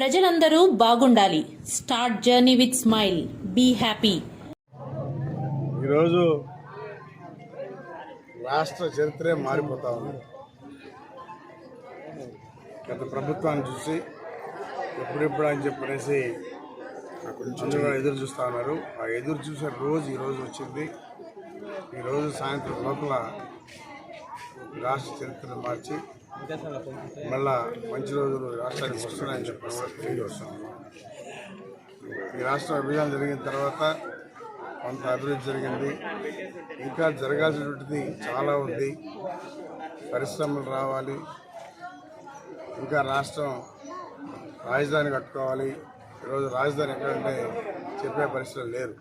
ప్రజలందరూ బాగుండాలి. Start journey with smile be happy ఈరోజు రాష్ట్ర చరిత్రే మారిపోతా ఉంది. గత ప్రభుత్వాన్ని చూసి ఎప్పుడెప్పుడు అని చెప్పనేసి కొంచెం కూడా ఎదురు చూస్తూ ఉన్నారు. ఆ ఎదురు చూసే రోజు ఈరోజు వచ్చింది. ఈరోజు సాయంత్రం లోపల రాష్ట్ర చరిత్రను మార్చి మళ్ళా మంచి రోజులు రాష్ట్రానికి వస్తున్నాయని చెప్పి తెలియజేస్తాం ఈ రాష్ట్ర విభజన జరిగిన తర్వాత కొంత అభివృద్ధి జరిగింది. ఇంకా జరగాల్సినటువంటిది చాలా ఉంది. పరిశ్రమలు రావాలి. ఇంకా రాష్ట్రం రాజధాని కట్టుకోవాలి. ఈరోజు రాజధాని ఎక్కడంటే చెప్పే పరిస్థితులు లేరు.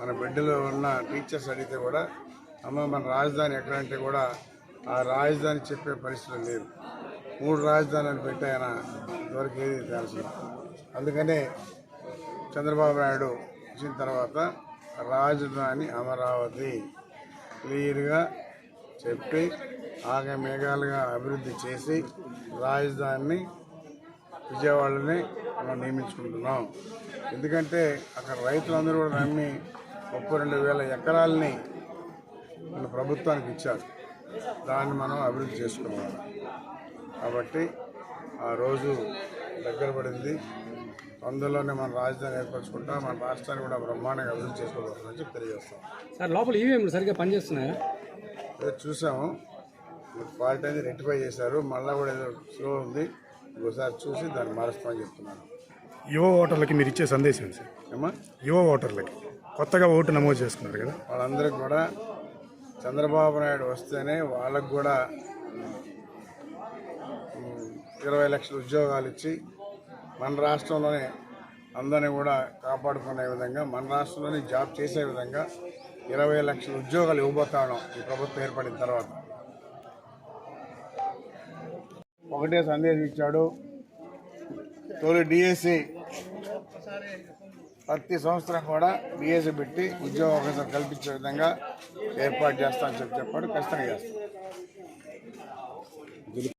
మన బిడ్డలో ఉన్న టీచర్స్ అడిగితే కూడా అమ్మ మన రాజధాని ఎక్కడంటే కూడా ఆ రాజధాని చెప్పే పరిస్థితులు లేరు మూడు రాజధానులు పెట్టాయన ఇవరకు ఏది తెలుసు అందుకనే చంద్రబాబు నాయుడు వచ్చిన తర్వాత రాజధాని అమరావతి క్లియర్గా చెప్పి ఆగమేఘాలుగా అభివృద్ధి చేసి రాజధానిని విజయవాడని మనం నియమించుకుంటున్నాం. ఎందుకంటే అక్కడ రైతులందరూ కూడా నమ్మి ముప్పై రెండు వేల ఎకరాలని మన ప్రభుత్వానికి ఇచ్చారు. దాన్ని మనం అభివృద్ధి చేసుకోవాలి కాబట్టి ఆ రోజు దగ్గర పడింది. అందులోనే మన రాజధాని ఏర్పరచుకుంటా. మన రాష్ట్రాన్ని కూడా బ్రహ్మాండంగా అభివృద్ధి చేసుకోబోతుందని చెప్పి తెలియజేస్తాం. సార్ లోపల ఈవీఎంలు సరిగ్గా పనిచేస్తున్నాయా? చూసాము. క్వాలిటీ అనేది రెక్టిఫై చేశారు. మళ్ళీ కూడా ఏదో స్లో ఉంది. ఇంకోసారి చూసి దాన్ని మారుస్తామని చెప్తున్నాను. యువ ఓటర్లకి మీరు ఇచ్చే సందేశం సార్? ఏమా యువ ఓటర్లకి. కొత్తగా ఓటు నమోదు చేసుకున్నారు కదా? వాళ్ళందరికీ కూడా చంద్రబాబు నాయుడు వస్తేనే వాళ్ళకు కూడా ఇరవై లక్షల ఉద్యోగాలు ఇచ్చి మన రాష్ట్రంలోనే అందరినీ కూడా కాపాడుకునే విధంగా మన రాష్ట్రంలోనే జాబ్ చేసే విధంగా ఇరవై లక్షల ఉద్యోగాలు ఇవ్వబోతాను ఈ ప్రభుత్వం ఏర్పడిన తర్వాత. ఒకటే సందేశం ఇచ్చాడు తొలి డిఎస్సి ప్రతి సంవత్సరం కూడా డిఎస్సి పెట్టి ఉద్యోగ అవకాశాలు కల్పించే విధంగా ఏర్పాటు చేస్తామని చెప్పి చెప్పాడు. ఖచ్చితంగా చేస్తాం.